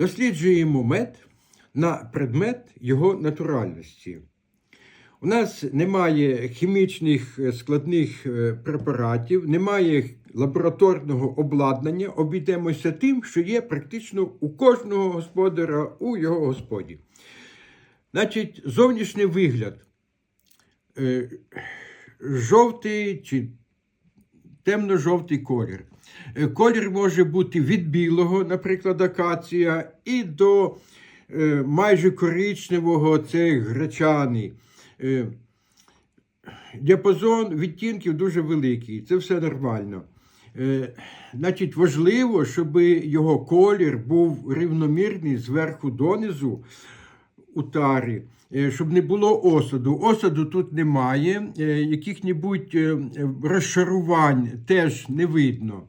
Досліджуємо мед на предмет його натуральності. У нас немає хімічних е, складних е, препаратів, немає лабораторного обладнання. Обійдемося тим, що є практично у кожного господара у його господі. Значить, зовнішній вигляд. Е, Жовтий чи темно-жовтий колір. Е, Колір може бути від білого, наприклад, акація, і до е, майже коричневого, це гречаний. Е, Діапазон відтінків дуже великий, це все нормально. Значить, важливо, щоб його колір був рівномірний зверху донизу у тарі, щоб не було осаду. Осаду тут немає, яких-небудь розшарувань теж не видно.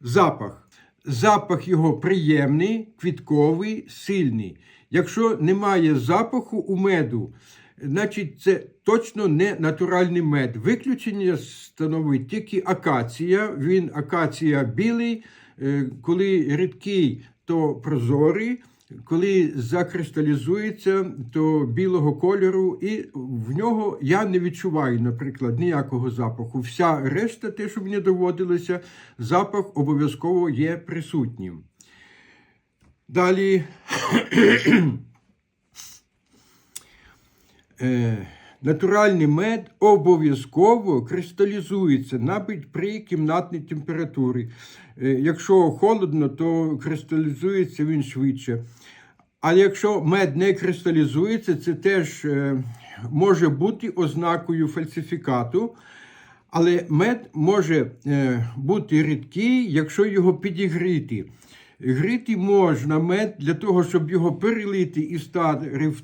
Запах. Запах його приємний, квітковий, сильний. Якщо немає запаху у меду, значить це точно не натуральний мед. Виключення становить тільки акація. Він акація білий, е, коли рідкий, то прозорий. Коли закристалізується, то білого кольору, і в нього я не відчуваю, наприклад, ніякого запаху. Вся решта, те, що мені доводилося, запах обов'язково є присутнім. Далі е, натуральний мед обов'язково кристалізується навіть при кімнатній температурі. Е, якщо холодно, то кристалізується він швидше. Але якщо мед не кристалізується, це теж е, може бути ознакою фальсифікату. Але мед може е, бути рідкий, якщо його підігріти. Гріти можна мед для того, щоб його перелити і стати в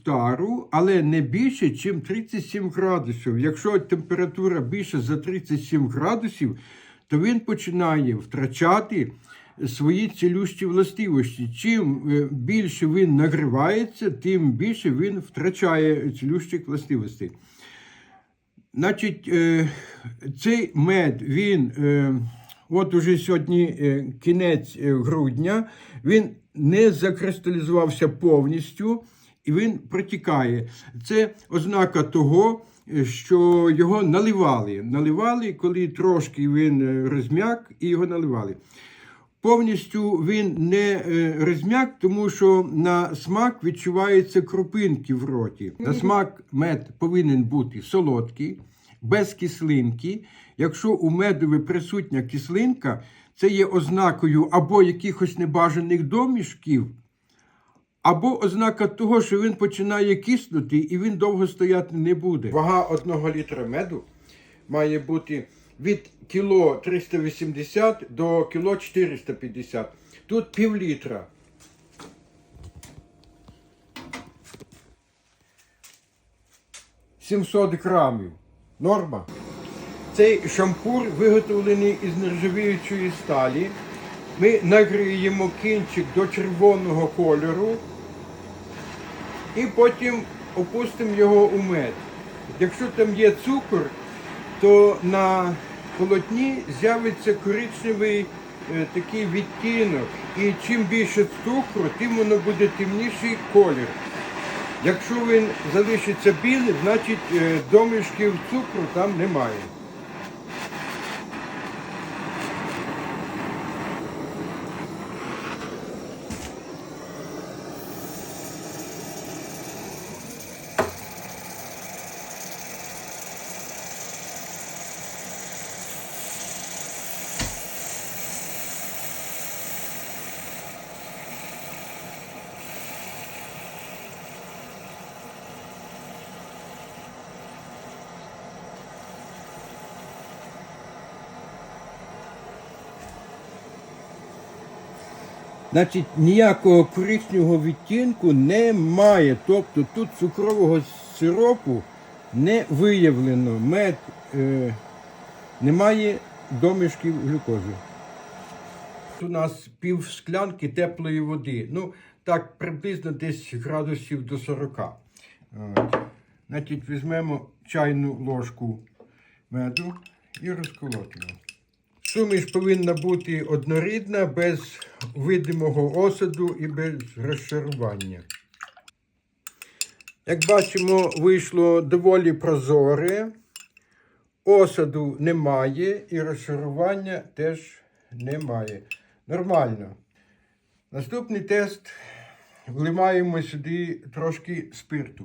але не більше, ніж 37 градусів. Якщо температура більше за 37 градусів, то він починає втрачати свої цілющі властивості. Чим е, більше він нагрівається, тим більше він втрачає цілющих властивостей. Значить, е, цей мед, він, е, от уже сьогодні е, кінець е, грудня, він не закристалізувався повністю і він протікає. Це ознака того, е, що його наливали. Наливали, коли трошки він розм'як, і його наливали. Повністю він не розм'як, тому що на смак відчуваються крупинки в роті. На смак мед повинен бути солодкий, без кислинки. Якщо у медові присутня кислинка, це є ознакою або якихось небажаних домішків, або ознака того, що він починає киснути і він довго стояти не буде. Вага одного літра меду має бути від кіло 380 до кіло 450. Тут пів літра. Сімсот грамів. Норма. Цей шампур виготовлений із нержавіючої сталі. Ми нагріємо кінчик до червоного кольору і потім опустимо його у мед. Якщо там є цукор, то на полотні з'явиться коричневий е, такий відтінок. І чим більше цукру, тим воно буде темніший колір. Якщо він залишиться білий, значить е, домішків цукру там немає. Значить, ніякого коричневого відтінку немає. Тобто тут цукрового сиропу не виявлено. Мед е, немає домішків глюкози. У нас пів склянки теплої води. Ну, так, приблизно десь градусів до 40. От. Значить, візьмемо чайну ложку меду і розколотимо. Суміш повинна бути однорідна, без видимого осаду і без розчарування. Як бачимо, вийшло доволі прозоре, осаду немає і розчарування теж немає. Нормально. Наступний тест вливаємо сюди трошки спирту.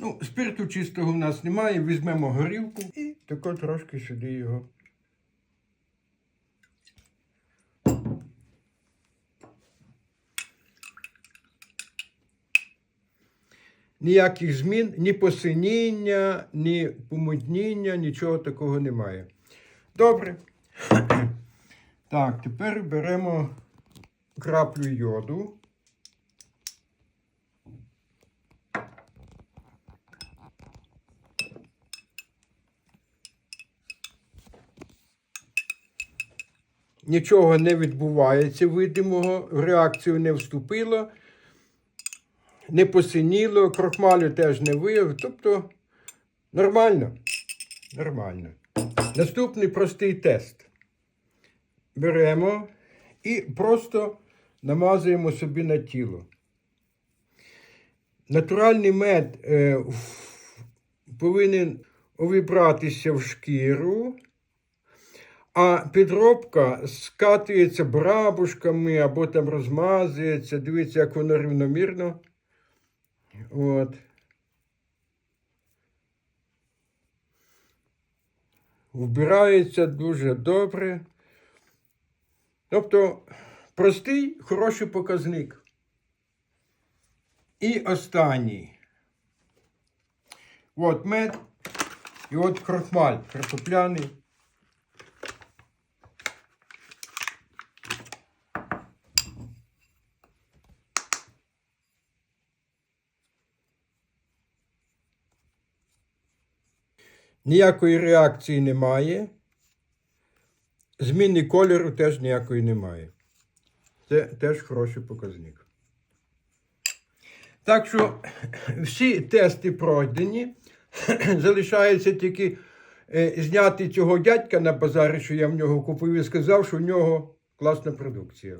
Ну, спирту чистого в нас немає, візьмемо горілку і тако трошки сюди його. Ніяких змін, ні посиніння, ні помутніння, нічого такого немає. Добре. Так, тепер беремо краплю йоду. Нічого не відбувається видимого, в реакцію не вступило, не посиніло, крохмалю теж не виявив. Тобто нормально. Нормально. Наступний простий тест. Беремо і просто намазуємо собі на тіло. Натуральний мед е, повинен увібратися в шкіру, а підробка скатується брабушками або там розмазується. Дивіться, як воно рівномірно. От. Вбирається дуже добре. Тобто простий, хороший показник. І останній. От мед і от крохмаль картопляний. Ніякої реакції немає. Зміни кольору теж ніякої немає. Це теж хороший показник. Так що всі тести пройдені. Залишається тільки е, зняти цього дядька на базарі, що я в нього купив і сказав, що в нього класна продукція.